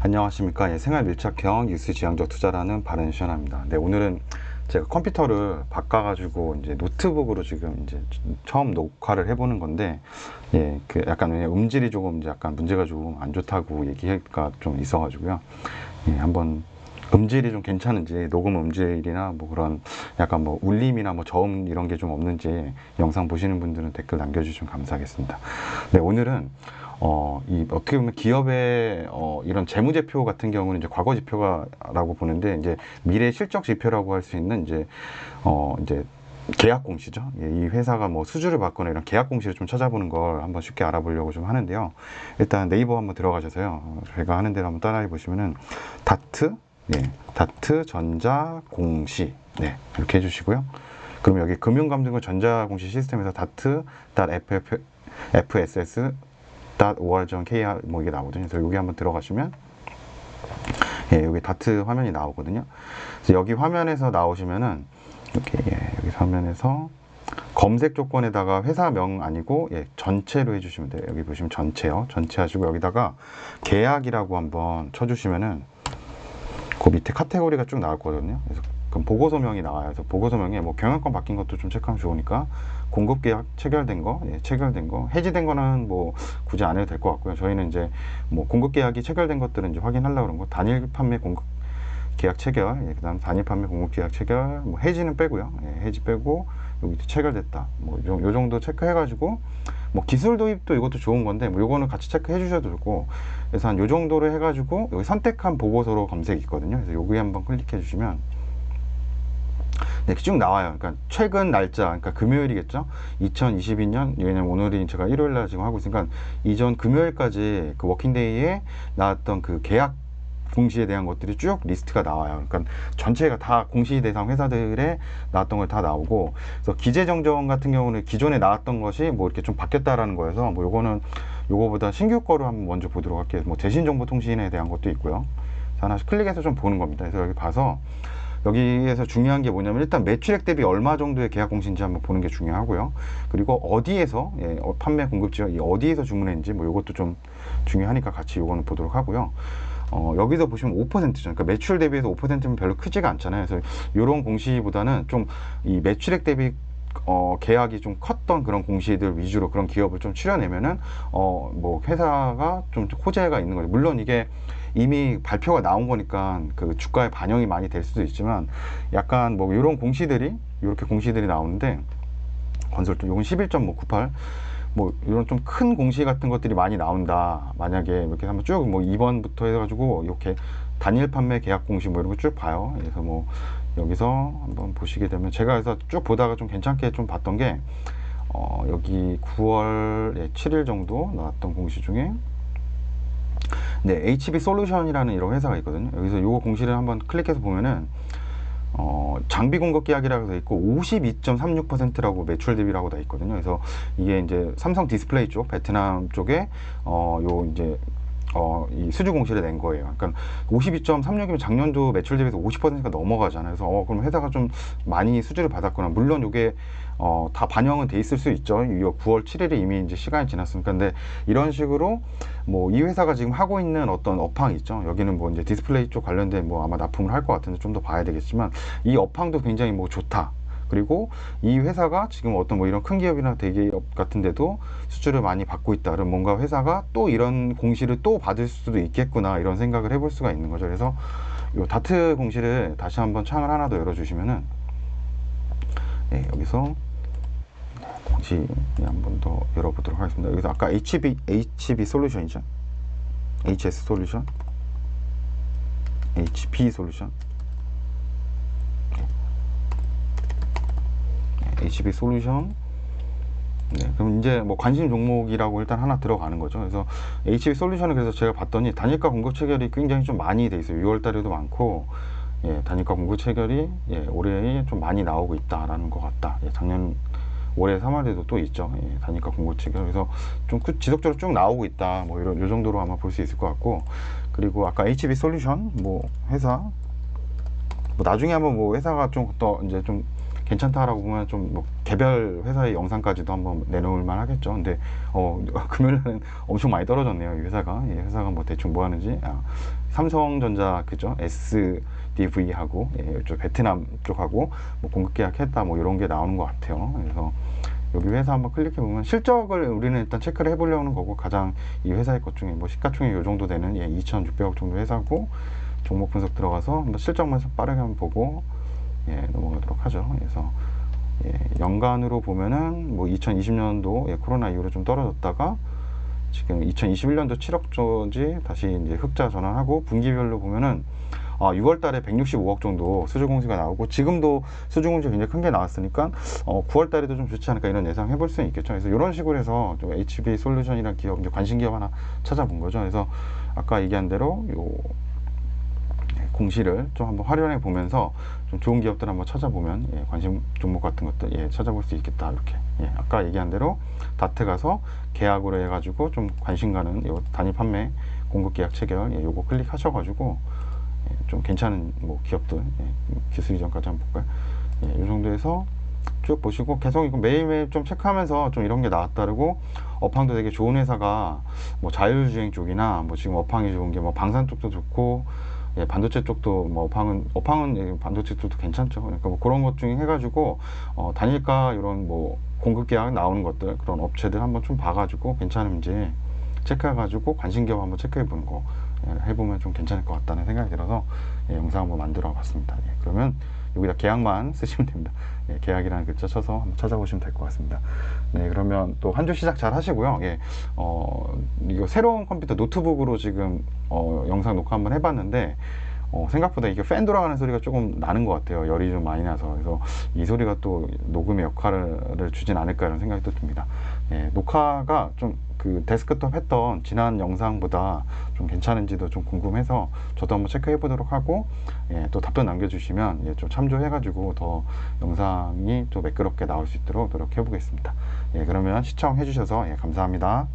안녕하십니까. 예, 생활 밀착형 뉴스 지향적 투자라는 바른 시연합니다. 네, 오늘은 제가 컴퓨터를 바꿔 가지고 이제 노트북으로 지금 이제 처음 녹화를 해보는 건데, 예, 그 약간 음질이 조금 이제 약간 문제가 좀 안 좋다고 얘기가 좀 있어 가지고요. 예, 한번 음질이 좀 괜찮은지 녹음 음질이나 뭐 그런 약간 뭐 울림이나 뭐 저음 이런 게 좀 없는지 영상 보시는 분들은 댓글 남겨주시면 감사하겠습니다. 네, 오늘은 어, 이 어떻게 보면 기업의 어, 이런 재무제표 같은 경우는 이제 과거 지표가라고 보는데 이제 미래 실적 지표라고 할 수 있는 이제 어, 이제 계약 공시죠. 예, 이 회사가 뭐 수주를 받거나 이런 계약 공시를 좀 찾아보는 걸 한번 쉽게 알아보려고 좀 하는데요. 일단 네이버 한번 들어가셔서요. 어, 제가 하는 대로 한번 따라해 보시면은 다트, 네, 다트 전자 공시, 네, 이렇게 해주시고요. 그럼 여기 금융감증과 전자공시 시스템에서 다트 FF, FSS .or.kr 뭐 이게 나오거든요. 그래서 여기 한번 들어가시면 예, 여기 다트 화면이 나오거든요. 그래서 여기 화면에서 나오시면은 이렇게 예, 여기 화면에서 검색 조건에다가 회사명 아니고 예, 전체로 해주시면 돼요. 여기 보시면 전체요. 전체 하시고 여기다가 계약이라고 한번 쳐주시면은 그 밑에 카테고리가 쭉 나올 거거든요. 그래서 그럼 보고서명이 나와요. 그래서 보고서명에 뭐 경영권 바뀐 것도 좀 체크하면 좋으니까 공급 계약 체결된 거, 예, 체결된 거, 해지된 거는 뭐 굳이 안 해도 될 것 같고요. 저희는 이제 뭐 공급 계약이 체결된 것들은 이제 확인하려고 그런 거, 단일 판매 공급 계약 체결, 예, 그다음 단일 판매 공급 계약 체결, 뭐 해지는 빼고요. 예, 해지 빼고 여기 체결됐다. 뭐 요, 요 정도 체크해가지고 뭐 기술 도입도 이것도 좋은 건데 뭐 요거는 같이 체크해 주셔도 좋고 그래서 한 요 정도로 해가지고 여기 선택한 보고서로 검색이 있거든요. 그래서 여기 한번 클릭해 주시면 네, 쭉 나와요. 그러니까 최근 날짜, 그러니까 금요일이겠죠. 2022년 왜냐면 오늘이 제가 일요일 날 지금 하고 있으니까 이전 금요일까지 그 워킹데이에 나왔던 그 계약 공시에 대한 것들이 쭉 리스트가 나와요. 그러니까 전체가 다 공시 대상 회사들에 나왔던 걸 다 나오고, 그래서 기재 정정 같은 경우는 기존에 나왔던 것이 뭐 이렇게 좀 바뀌었다라는 거여서 뭐 요거는 요거보다 신규 거로 한번 먼저 보도록 할게요. 뭐 대신정보통신에 대한 것도 있고요. 자, 하나씩 클릭해서 좀 보는 겁니다. 그래서 여기 봐서 여기에서 중요한 게 뭐냐면 일단 매출액 대비 얼마 정도의 계약 공시인지 한번 보는 게 중요하고요. 그리고 어디에서 예, 어, 판매 공급지가 이 어디에서 주문했는지 뭐 이것도 좀 중요하니까 같이 이거는 보도록 하고요. 어, 여기서 보시면 5%죠. 그러니까 매출 대비해서 5%면 별로 크지가 않잖아요. 그래서 이런 공시보다는 좀 이 매출액 대비 어, 계약이 좀 컸던 그런 공시들 위주로 그런 기업을 좀 추려내면은 어, 뭐 회사가 좀 호재가 있는 거죠. 물론 이게 이미 발표가 나온 거니까 그 주가에 반영이 많이 될 수도 있지만 약간 뭐 이런 공시들이 이렇게 공시들이 나오는데 건설도 요건 11.98. 뭐 이런 좀 큰 공시 같은 것들이 많이 나온다. 만약에 이렇게 한번 쭉 뭐 2번부터 해가지고 이렇게 단일 판매 계약 공시 뭐 이런 거 쭉 봐요. 그래서 뭐 여기서 한번 보시게 되면 제가 그래서 쭉 보다가 좀 괜찮게 좀 봤던 게 어, 여기 9월 7일 정도 나왔던 공시 중에 네, HB 솔루션이라는 이런 회사가 있거든요. 여기서 요거 공시를 한번 클릭해서 보면은 어, 장비 공급 계약이라고 돼 있고 52.36%라고 매출 대비라고 돼 있거든요. 그래서 이게 이제 삼성 디스플레이 쪽 베트남 쪽에 어, 요 이제 어, 이 수주 공시를 낸 거예요. 그러니까 52.36이면 작년도 매출 대비해서 50%가 넘어가잖아요. 그래서 어, 그럼 회사가 좀 많이 수주를 받았구나. 물론 이게 어, 다 반영은 돼 있을 수 있죠. 9월 7일에 이미 이제 시간이 지났으니까. 근데 이런 식으로 뭐 이 회사가 지금 하고 있는 어떤 업황 있죠. 여기는 뭐 이제 디스플레이 쪽 관련된 뭐 아마 납품을 할 것 같은데 좀 더 봐야 되겠지만 이 업황도 굉장히 뭐 좋다. 그리고 이 회사가 지금 어떤 뭐 이런 큰 기업이나 대기업 같은 데도 수주를 많이 받고 있다. 그럼 뭔가 회사가 또 이런 공시를 또 받을 수도 있겠구나 이런 생각을 해볼 수가 있는 거죠. 그래서 이 다트 공시를 다시 한번 창을 하나 더 열어주시면은 네, 여기서 공시 한번 더 열어보도록 하겠습니다. 여기서 아까 HB HB 솔루션이죠. HS 솔루션, HP 솔루션. HB 솔루션. 네, 그럼 이제 뭐 관심 종목이라고 일단 하나 들어가는 거죠. 그래서 HB 솔루션을 그래서 제가 봤더니 단일가 공급 체결이 굉장히 좀 많이 돼 있어요. 6월 달에도 많고, 예, 단일가 공급 체결이 예, 올해 좀 많이 나오고 있다라는 것 같다. 예, 작년 올해 3월에도 또 있죠. 예, 단일가 공급 체결. 그래서 좀 그 지속적으로 쭉 나오고 있다. 뭐 이런 요 정도로 아마 볼 수 있을 것 같고, 그리고 아까 HB 솔루션 뭐 회사 뭐 나중에 한번 뭐 회사가 좀 더 이제 좀 괜찮다라고 보면 좀 뭐 개별 회사의 영상까지도 한번 내놓을 만 하겠죠. 근데 어 금요일 날은 엄청 많이 떨어졌네요. 이 회사가 이 회사가 뭐 대충 뭐 하는지 아, 삼성전자 그죠 SDV하고 예, 저 베트남 쪽하고 뭐 공급 계약했다 뭐 이런 게 나오는 것 같아요. 그래서 여기 회사 한번 클릭해 보면 실적을 우리는 일단 체크를 해보려는 거고 가장 이 회사의 것 중에 뭐 시가총액 이 정도 되는 예, 2,600억 정도 회사고 종목 분석 들어가서 한번 실적만 빠르게 한번 보고 예, 넘어가도록 하죠. 그래서 예, 연간으로 보면은 뭐 2020년도 예, 코로나 이후로 좀 떨어졌다가 지금 2021년도 7억 조지 다시 이제 흑자 전환하고 분기별로 보면은 아, 6월 달에 165억 정도 수주 공시가 나오고 지금도 수주 공시 굉장히 큰 게 나왔으니까 어, 9월 달에도 좀 좋지 않을까 이런 예상 해볼 수 있겠죠. 그래서 이런 식으로 해서 좀 HB 솔루션이라는 기업 이제 관심 기업 하나 찾아본 거죠. 그래서 아까 얘기한 대로 요 공시를 좀 한번 활용해 보면서 좀 좋은 기업들 한번 찾아보면 예, 관심 종목 같은 것들 예, 찾아볼 수 있겠다 이렇게 예, 아까 얘기한 대로 다트 가서 계약으로 해가지고 좀 관심 가는 요 단위 판매 공급 계약 체결 예, 요거 클릭하셔가지고 예, 좀 괜찮은 뭐 기업들 예, 기술 이전까지 한번 볼까요? 예, 이 정도에서 쭉 보시고 계속 이거 매일매일 좀 체크하면서 좀 이런 게 나왔다르고 업황도 되게 좋은 회사가 뭐 자율주행 쪽이나 뭐 지금 업황이 좋은 게 뭐 방산 쪽도 좋고 예, 반도체 쪽도 뭐 업황은 업황은 예, 반도체 쪽도 괜찮죠. 그러니까 뭐 그런 것 중에 해가지고 어, 단일가 이런 뭐 공급 계약 나오는 것들 그런 업체들 한번 좀 봐가지고 괜찮은지 체크해가지고 관심 기업 한번 체크해보는 거 예, 해보면 좀 괜찮을 것 같다는 생각이 들어서 예, 영상 한번 만들어 봤습니다. 예, 그러면 여기다 계약만 쓰시면 됩니다. 예, 계약이라는 글자 쳐서 한번 찾아보시면 될 것 같습니다. 네, 그러면 또 한 주 시작 잘 하시고요. 예, 어, 이거 새로운 컴퓨터 노트북으로 지금 어, 영상 녹화 한번 해봤는데 어, 생각보다 이게 팬 돌아가는 소리가 조금 나는 것 같아요. 열이 좀 많이 나서. 그래서 이 소리가 또 녹음의 역할을 주진 않을까 이런 생각이 또 듭니다. 예, 녹화가 좀 그 데스크톱 했던 지난 영상보다 좀 괜찮은지도 좀 궁금해서 저도 한번 체크해 보도록 하고 예, 또 답변 남겨주시면 예, 좀 참조해 가지고 더 영상이 또 매끄럽게 나올 수 있도록 노력해 보겠습니다. 예, 그러면 시청해 주셔서 예, 감사합니다.